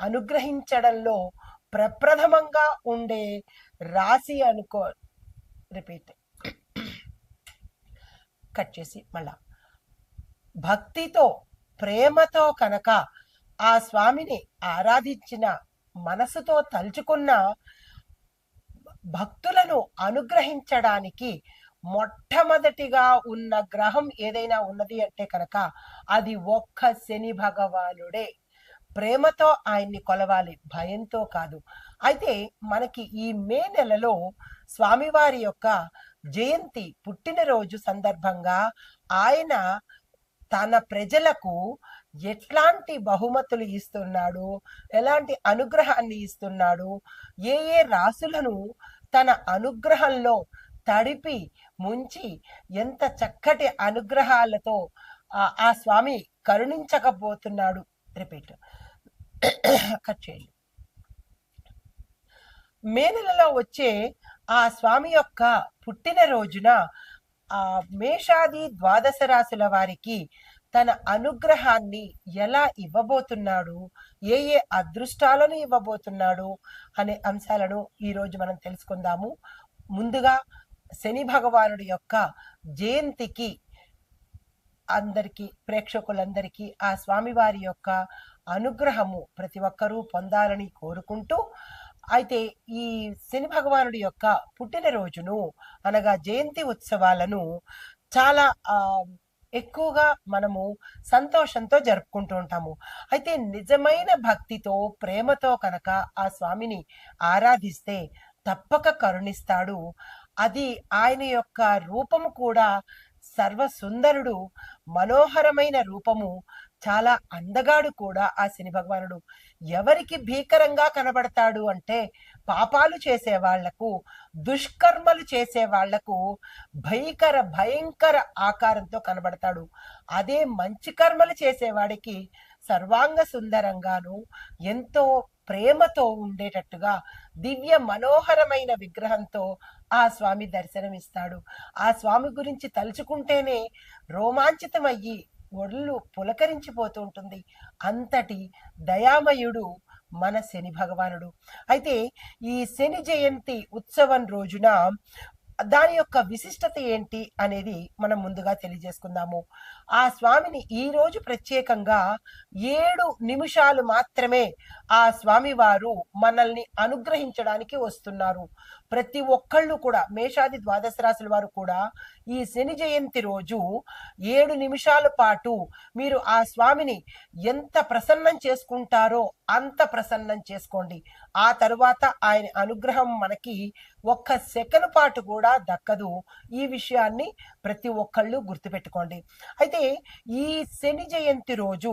అనుగ్రహించడంలో ప్రప్రథమంగా ఉండే రాశి అనుకో రిపీట్. కట్ చేసి మళ్ళా. భక్తితో ప్రేమతో కనుక ఆ స్వామిని ఆరాధించిన మనసుతో తలుచుకున్న భక్తులను అనుగ్రహించడానికి మొట్టమొదటిగా ఉన్న గ్రహం ఏదైనా ఉన్నది అంటే కనుక అది ఒక్క శని భగవానుడే. ప్రేమతో ఆయన్ని కొలవాలి. భయంతో కాదు. అయితే మనకి ఈ మే నెలలో స్వామివారి యొక్క జయంతి పుట్టినరోజు సందర్భంగా ఆయన తన ప్రజలకు ఎట్లాంటి బహుమతులు ఇస్తున్నాడు? ఎలాంటి అనుగ్రహాన్ని ఇస్తున్నాడు? ఏ ఏ రాసులను తన అనుగ్రహంలో తడిపి ముంచి ఎంత చక్కటి అనుగ్రహాలతో ఆ- ఆ స్వామి కరుణించకపోతున్నాడు. రిపీట్. కట్ చేయండి. మే నెలలో వచ్చే ఆ స్వామి యొక్క పుట్టినరోజున ఆ మేషాది ద్వాదశ రాశుల వారికి తన అనుగ్రహాన్ని ఎలా ఇవ్వబోతున్నాడు ఏ ఏ అదృష్టాలను ఇవ్వబోతున్నాడు అనే అంశాలను ఈ రోజు మనం తెలుసుకుందాము. ముందుగా శని భగవానుడి యొక్క జయంతికి అందరికీ ప్రేక్షకులందరికీ ఆ స్వామివారి యొక్క అనుగ్రహము ప్రతి ఒక్కరూ పొందాలని కోరుకుంటూ అయితే ఈ శని భగవానుడి యొక్క పుట్టినరోజును అనగా జయంతి ఉత్సవాలను చాలా ఎక్కువగా మనము సంతోషంతో జరుపుకుంటూ ఉంటాము. అయితే నిజమైన భక్తితో ప్రేమతో కనుక ఆ స్వామిని ఆరాధిస్తే తప్పక కరుణిస్తాడు. అది ఆయన యొక్క రూపము కూడా సర్వ సుందరుడు మనోహరమైన రూపము చాలా అందగాడు కూడా ఆ శని భగవానుడు. ఎవరికి భీకరంగా కనబడతాడు అంటే పాపాలు చేసే వాళ్ళకు దుష్కర్మలు చేసే వాళ్ళకు భయంకర భయంకర ఆకారంతో కనబడతాడు. అదే మంచి కర్మలు చేసేవాడికి సర్వాంగ సుందరంగాను ఎంతో ప్రేమతో ఉండేటట్టుగా దివ్య మనోహరమైన విగ్రహంతో ఆ స్వామి దర్శనమిస్తాడు. ఆ స్వామి గురించి తలుచుకుంటేనే రోమాంచితమయ్యి ఒళ్ళు పులకరించిపోతూ ఉంటుంది అంతటి దయామయుడు మన శని భగవానుడు. అయితే ఈ శని జయంతి ఉత్సవం రోజున దాని యొక్క విశిష్టత ఏంటి అనేది మనం ముందుగా తెలియజేసుకుందాము. ఆ స్వామిని ఈ రోజు ప్రత్యేకంగా ఏడు నిమిషాలు మాత్రమే ఆ స్వామి వారు మనల్ని అనుగ్రహించడానికి వస్తున్నారు. ప్రతి ఒక్కళ్ళు కూడా మేషాది ద్వాదశ రాశుల వారు కూడా ఈ శని జయంతి రోజు ఏడు నిమిషాల పాటు మీరు ఆ స్వామిని ఎంత ప్రసన్నం చేసుకుంటారో అంత ప్రసన్నం చేసుకోండి. ఆ తరువాత ఆయన అనుగ్రహం మనకి ఒక్క సెకండ్ పాటు కూడా దక్కదు. ఈ విషయాన్ని ప్రతి ఒక్కళ్ళు గుర్తుపెట్టుకోండి. అయితే ఈ శని జయంతి రోజు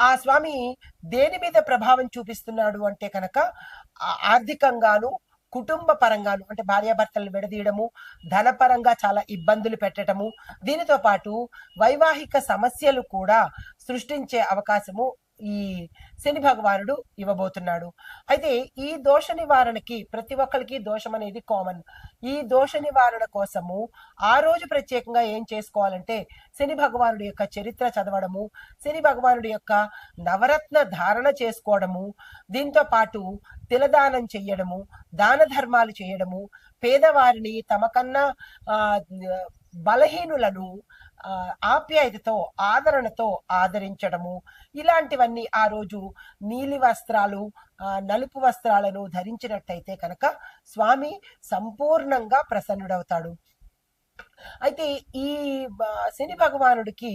ఆ స్వామి దేని మీద ప్రభావం చూపిస్తున్నాడు అంటే కనుక ఆర్థికంగాను కుటుంబ పరంగాను అంటే భార్యాభర్తలను విడదీయడము ధనపరంగా చాలా ఇబ్బందులు పెట్టడము దీనితో పాటు వైవాహిక సమస్యలు కూడా సృష్టించే అవకాశము ఈ శని భగవానుడు ఇవ్వబోతున్నాడు. అయితే ఈ దోష నివారణకి ప్రతి ఒక్కరికి దోషం అనేది కామన్ ఈ దోష నివారణ కోసము ఆ రోజు ప్రత్యేకంగా ఏం చేసుకోవాలంటే శని భగవానుడి యొక్క చరిత్ర చదవడము శని భగవానుడి యొక్క నవరత్న ధారణ చేసుకోవడము దీంతో పాటు తిలదానం చెయ్యడము దాన ధర్మాలు చేయడము పేదవారిని తమకన్నా ఆ, బలహీనులను ఆప్యాయతతో ఆదరణతో ఆదరించడము. ఇలాంటివన్నీ ఆ రోజు నీలి వస్త్రాలు నలుపు వస్త్రాలను ధరించినట్టయితే కనుక స్వామి సంపూర్ణంగా ప్రసన్నుడవుతాడు. అయితే ఈ శని భగవానుడికి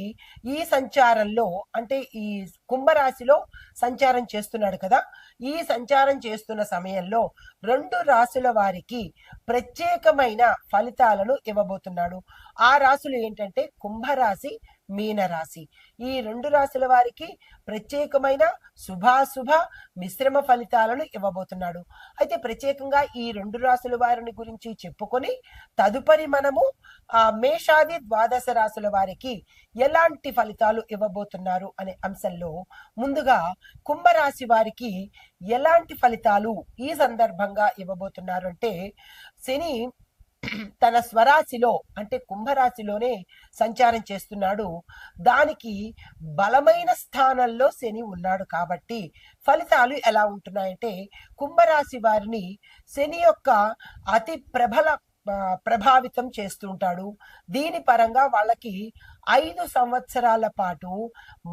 ఈ సంచారంలో అంటే ఈ కుంభరాశిలో సంచారం చేస్తున్నాడు కదా ఈ సంచారం చేస్తున్న సమయంలో రెండు రాశుల వారికి ప్రత్యేకమైన ఫలితాలను ఇవ్వబోతున్నాడు. ఆ రాశులు ఏంటంటే కుంభరాశి మీనరాశి. ఈ రెండు రాశుల వారికి ప్రత్యేకమైన శుభాశుభ మిశ్రమ ఫలితాలను ఇవ్వబోతున్నాడు. అయితే ప్రత్యేకంగా ఈ రెండు రాశుల వారిని గురించి చెప్పుకొని తదుపరి మనము ఆ మేషాది ద్వాదశ రాశుల వారికి ఎలాంటి ఫలితాలు ఇవ్వబోతున్నారు అనే అంశంలో ముందుగా కుంభరాశి వారికి ఎలాంటి ఫలితాలు ఈ సందర్భంగా ఇవ్వబోతున్నారు అంటే శని తన స్వరాశిలో అంటే కుంభరాశిలోనే సంచారం చేస్తున్నాడు. దానికి బలమైన స్థానంలో శని ఉన్నాడు కాబట్టి ఫలితాలు ఎలా ఉంటున్నాయంటే కుంభరాశి వారిని శని యొక్క అతి ప్రబల ప్రభావితం చేస్తుంటాడు దీని పరంగా వాళ్ళకి ఐదు సంవత్సరాల పాటు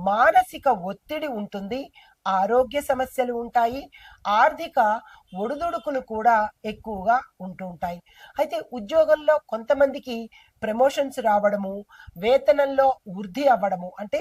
మానసిక ఒత్తిడి ఉంటుంది. ఆరోగ్య సమస్యలు ఉంటాయి ఆర్థిక ఒడిదుడుకులు కూడా ఎక్కువగా ఉంటూ ఉంటాయి. అయితే ఉద్యోగంలో కొంతమందికి ప్రమోషన్స్ రావడము వేతనంలో వృద్ధి అవ్వడము అంటే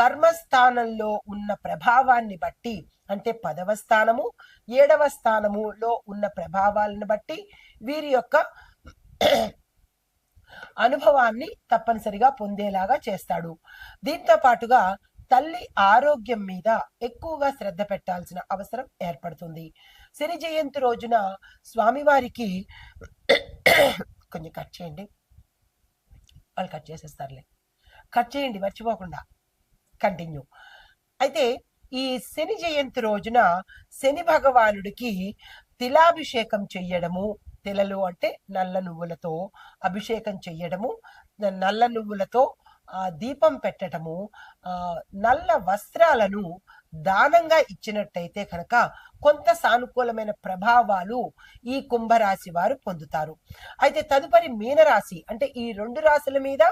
కర్మస్థానంలో ఉన్న ప్రభావాన్ని బట్టి అంటే పదవ స్థానము ఏడవ స్థానములో ఉన్న ప్రభావాలను బట్టి వీరి యొక్క అనుభవాన్ని తప్పనిసరిగా పొందేలాగా చేస్తాడు. దీంతో పాటుగా తల్లి ఆరోగ్యం మీద ఎక్కువగా శ్రద్ధ పెట్టాల్సిన అవసరం ఏర్పడుతుంది. శని జయంతి రోజున స్వామివారికి కొంచెం కట్ చేయండి. వాళ్ళు కట్ చేసేస్తారులే. కట్ చేయండి మర్చిపోకుండా. కంటిన్యూ. అయితే ఈ శని జయంతి రోజున శని భగవానుడికి తిలాభిషేకం చెయ్యడము తిలలు అంటే నల్ల నువ్వులతో అభిషేకం చెయ్యడము నల్ల నువ్వులతో ఆ, దీపం పెట్టడము ఆ, నల్ల వస్త్రాలను దానంగా ఇచ్చినట్టయితే కనుక కొంత సానుకూలమైన ప్రభావాలు ఈ కుంభరాశి వారు పొందుతారు. అయితే తదుపరి మీనరాశి అంటే ఈ రెండు రాశుల మీద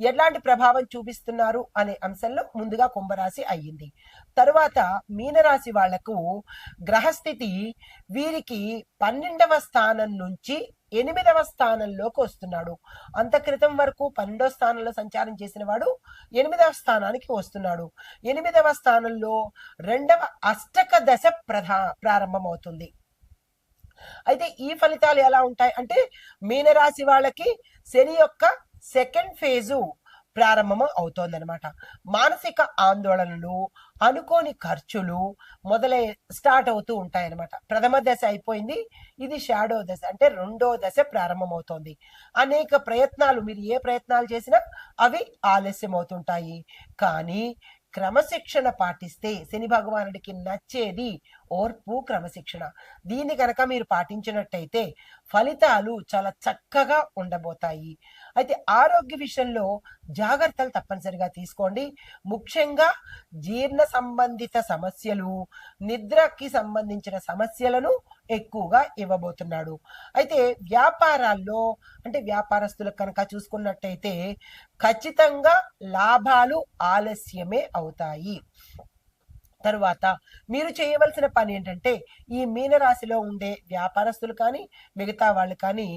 ఎలాంటి ప్రభావం చూపిస్తున్నారు అనే అంశంలో ముందుగా కుంభరాశి అయ్యింది. తరువాత మీనరాశి వాళ్ళకు గ్రహస్థితి వీరికి పన్నెండవ స్థానం నుంచి ఎనిమిదవ స్థానంలోకి వస్తున్నాడు. అంత క్రితం వరకు పన్నెండవ స్థానంలో సంచారం చేసిన వాడు ఎనిమిదవ స్థానానికి వస్తున్నాడు. ఎనిమిదవ స్థానంలో రెండవ అష్టక దశ ప్రధా ప్రారంభమవుతుంది. అయితే ఈ ఫలితాలు ఎలా ఉంటాయి అంటే మీనరాశి వాళ్ళకి శని యొక్క సెకండ్ ఫేజు ప్రారంభం అవుతోందనమాట మానసిక ఆందోళనలు అనుకోని ఖర్చులు మొదలై స్టార్ట్ అవుతూ ఉంటాయన్నమాట. ప్రథమ దశ అయిపోయింది ఇది షాడో దశ అంటే రెండో దశ ప్రారంభమవుతోంది. అనేక ప్రయత్నాలు మీరు ఏ ప్రయత్నాలు చేసినా అవి ఆలస్యం అవుతుంటాయి కానీ క్రమశిక్షణ పాటిస్తే శని భగవానుడికి నచ్చేది ఓర్పు క్రమశిక్షణ. దీన్ని కనుక మీరు పాటించినట్టయితే ఫలితాలు చాలా చక్కగా ఉండబోతాయి. అయితే ఆరోగ్య విషయంలో జాగ్రత్తలు తప్పనిసరిగా తీసుకోండి. ముఖ్యంగా జీర్ణ సంబంధిత సమస్యలు నిద్రకి సంబంధించిన సమస్యలను ఎక్కువగా ఇవ్వబోతున్నాడు. అయితే వ్యాపారాల్లో అంటే వ్యాపారస్తులకు కనుక చూసుకున్నట్టయితే ఖచ్చితంగా లాభాలు ఆలస్యమే అవుతాయి. తరువాత మీరు చేయవలసిన పని ఏంటంటే ఈ మీనరాశిలో ఉండే వ్యాపారస్తులు కానీ మిగతా వాళ్ళు కానీ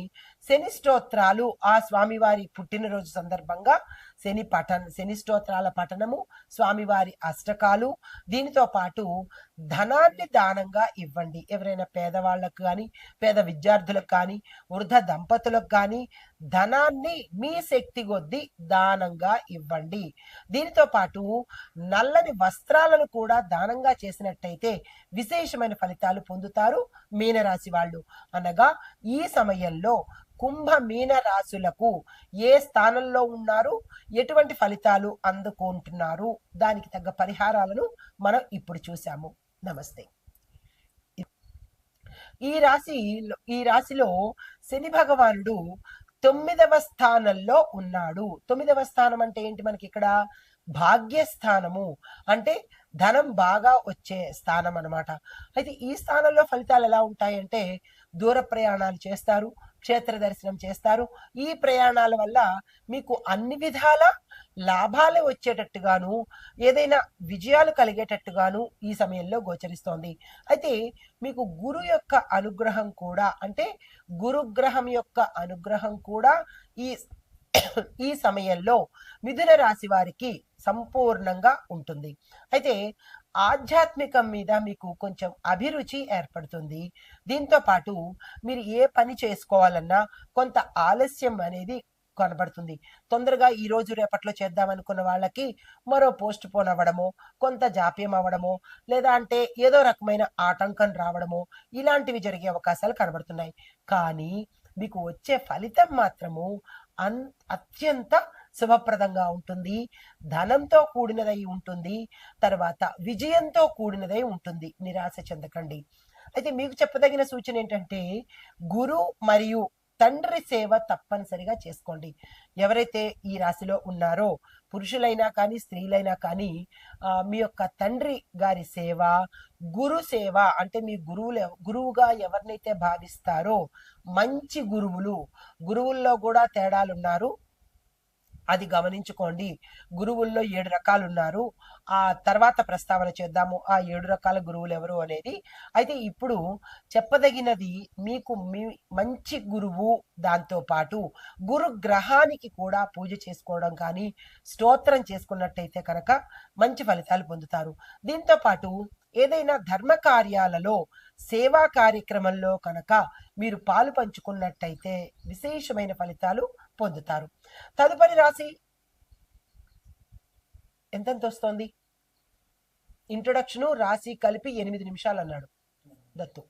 శని స్తోత్రాలు ఆ స్వామివారి పుట్టినరోజు సందర్భంగా శని పఠన శని స్తోత్రాల పఠనము స్వామివారి అష్టకాలు. దీనితో పాటు ధనాన్ని దానంగా ఇవ్వండి. ఎవరైనా పేదవాళ్ళకు కానీ పేద విద్యార్థులకు కానీ వృద్ధ దంపతులకు కానీ ధనాన్ని మీ శక్తి కొద్దీ దానంగా ఇవ్వండి. దీనితో పాటు నల్లని వస్త్రాలను కూడా దానంగా చేసినట్టయితే విశేషమైన ఫలితాలు పొందుతారు మీనరాశి వాళ్ళు. అనగా ఈ సమయంలో కుంభ మీన రాశులకు ఏ స్థానంలో ఉన్నారు? ఎటువంటి ఫలితాలు అందుకుంటున్నారు? దానికి తగ్గ పరిహారాలను మనం ఇప్పుడు చూసాము నమస్తే. ఈ రాశి ఈ రాశిలో శని భగవానుడు తొమ్మిదవ స్థానంలో ఉన్నాడు. తొమ్మిదవ స్థానం అంటే ఏంటి మనకి ఇక్కడ? భాగ్యస్థానము. అంటే ధనం బాగా వచ్చే స్థానం అన్నమాట. అయితే ఈ స్థానంలో ఫలితాలు ఎలా ఉంటాయంటే దూర ప్రయాణాలు చేస్తారు క్షేత్ర దర్శనం చేస్తారు. ఈ ప్రయాణాల వల్ల మీకు అన్ని విధాల లాభాలు వచ్చేటట్టుగాను ఏదైనా విజయాలు కలిగేటట్టుగాను ఈ సమయంలో గోచరిస్తోంది. అయితే మీకు గురు యొక్క అనుగ్రహం కూడా అంటే గురుగ్రహం యొక్క అనుగ్రహం కూడా ఈ ఈ సమయంలో మిథున రాశి వారికి సంపూర్ణంగా ఉంటుంది. అయితే ఆధ్యాత్మికం మీద మీకు కొంచెం అభిరుచి ఏర్పడుతుంది. దీంతో పాటు మీరు ఏ పని చేసుకోవాలన్నా కొంత ఆలస్యం అనేది కనబడుతుంది. తొందరగా ఈ రోజు రేపట్లో చేద్దాం అనుకున్న వాళ్ళకి మరో పోస్ట్ పోన్ అవ్వడమో కొంత జాప్యం అవ్వడమో లేదా అంటే ఏదో రకమైన ఆటంకం రావడమో ఇలాంటివి జరిగే అవకాశాలు కనబడుతున్నాయి. కానీ మీకు వచ్చే ఫలితం మాత్రము అన్ అత్యంత శుభప్రదంగా ఉంటుంది. ధనంతో కూడినదై ఉంటుంది. తర్వాత విజయంతో కూడినదై ఉంటుంది. నిరాశ చెందకండి. అయితే మీకు చెప్పదగిన సూచన ఏంటంటే గురు మరియు తండ్రి సేవ తప్పనిసరిగా చేసుకోండి. ఎవరైతే ఈ రాశిలో ఉన్నారో పురుషులైనా కానీ స్త్రీలైనా కానీ మీ యొక్క తండ్రి గారి సేవ గురు సేవ అంటే మీ గురువులు గురువుగా ఎవరినైతే భావిస్తారో మంచి గురువులు గురువుల్లో కూడా తేడాలున్నారు. అది గమనించుకోండి. గురువుల్లో ఏడు రకాలు ఉన్నారు ఆ తర్వాత ప్రస్తావన చేద్దాము. ఆ ఏడు రకాల గురువులు ఎవరు అనేది. అయితే ఇప్పుడు చెప్పదగినది మీకు మీ మంచి గురువు దాంతో పాటు గురు గ్రహానికి కూడా పూజ చేసుకోవడం కానీ స్తోత్రం చేసుకున్నట్టయితే కనుక మంచి ఫలితాలు పొందుతారు. దీంతో పాటు ఏదైనా ధర్మ కార్యాలలో సేవా కార్యక్రమంలో కనుక మీరు పాలు పంచుకున్నట్టయితే విశేషమైన ఫలితాలు పొందుతారు. తదుపరి రాశి ఎంతెంత వస్తోంది ఇంట్రొడక్షన్ రాశి కలిపి ఎనిమిది నిమిషాలు అన్నాడు దత్తు.